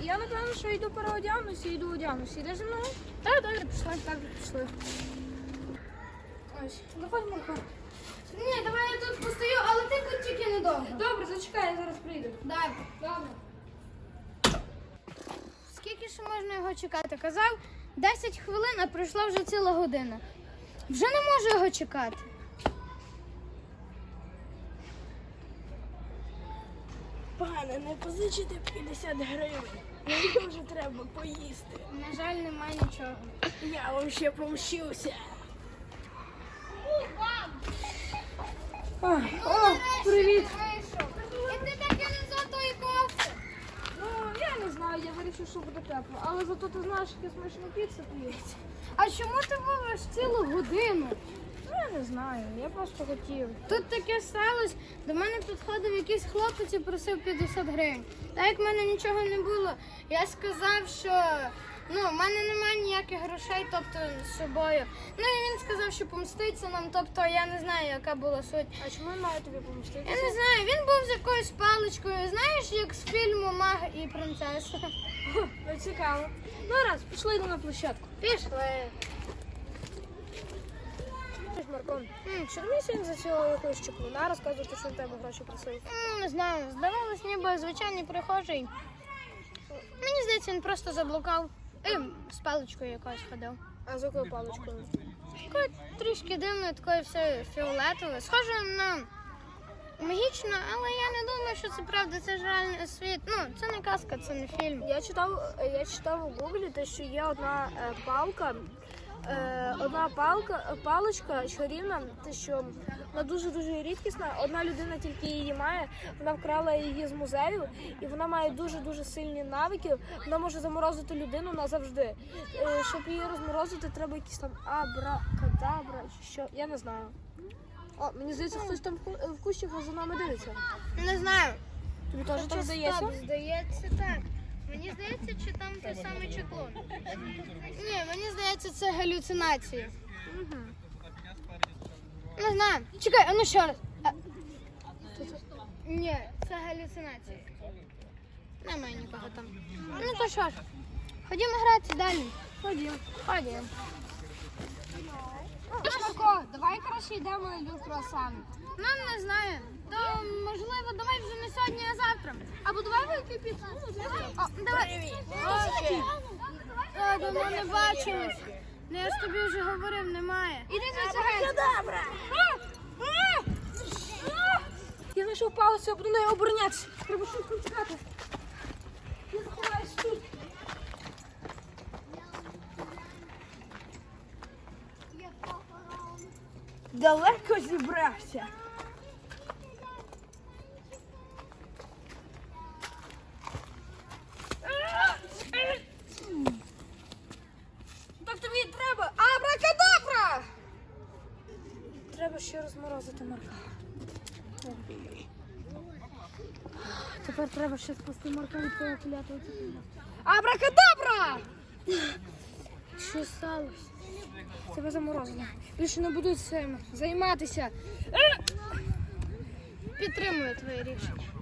я напевно, що йду переодягнуся, йду одягнуся. Йдеш зі мною? Так, добре, пішли. Так, пішли. Ось, заходь, Марко. Ні, давай я тут постою, але ти тут тільки недовго. Добре, зачекай, я зараз прийду. Добре. Добре. Скільки ще можна його чекати? Казав 10 хвилин, а пройшла вже ціла година. Вже не можу його чекати. Пане, не позичите 50 гривень. Мені вже треба поїсти. На жаль, немає нічого. Я вам ще помщуся. О, привіт. І ти так і не за тої кофти. Ну, я не знаю, я вирішив, що буде тепло. Але зато ти знаєш, яка смачна піца тут є. А чому ти говориш цілу годину? Я не знаю, я просто хотів. Тут таке сталося. До мене підходив якийсь хлопець і просив 50 гривень. Так як в мене нічого не було, я сказав, що ну, в мене немає ніяких грошей, тобто з собою. Ну і він сказав, що помститься нам, тобто я не знаю, яка була суть. А чому я маю тобі помстити? Я не знаю, він був з якоюсь паличкою, знаєш, як з фільму Маг і принцеса. Ну, цікаво. Ну, раз, пішли на площадку. Пішли. М, що мені сьогодні зацілила якогось чеклуна, розказувати, що в тебе гроші просив. М, Не знаю, здавалось, ніби звичайний прихожий. Мені здається, він просто заблукав. І з паличкою якоюсь ходив. А з якою паличкою? Такою трішки дивною, такою все фіолетовою. Схоже на магічно, але я не думаю, що це правда, це ж реальний світ. Ну, це не казка, це не фільм. Я читав, я читав у Гуглі, те, що є одна е, палка, е, одна палка, паличка чарівна, те, що вона дуже дуже рідкісна. Одна людина тільки її має. Вона вкрала її з музею, і вона має дуже дуже сильні навики. Вона може заморозити людину назавжди. Е, щоб її розморозити, треба якісь там абракадабра чи що. Я не знаю. О, мені здається, хтось там в ку- в кущах за нами дивиться. Не знаю. Тобі теж так здається? Здається, так. Мені здається, чи там той самий чеклун. Ні, здається, це галюцинації. Не знаю. Чекай, а ну ще раз. А... Ні, це галюцинації. Немає нікого там. Ну то що ж, ходімо грати далі. Ходімо. Ходімо. Марко, давай краще йдемо на люк круасани. Ну, не знаю. То можливо, давай вже не сьогодні, а завтра. Або давай вийти піцу. О, давай. Окей. О, давно не бачились. Ну я ж тобі вже говорив, немає. Іди звідси геть. Я знайшов палицю, я буду нею оборонятися. Треба швидко втікати. Я заховаюсь тут. Далеко зібрався. Так тобі і треба. Абракадабра! Треба ще розморозити Марка. Тепер треба ще спасти Марка від того клятого ціпля. Абракадабра! Що сталося? Тебе заморозило. Більше не буду цим займатися. Підтримую твоє рішення.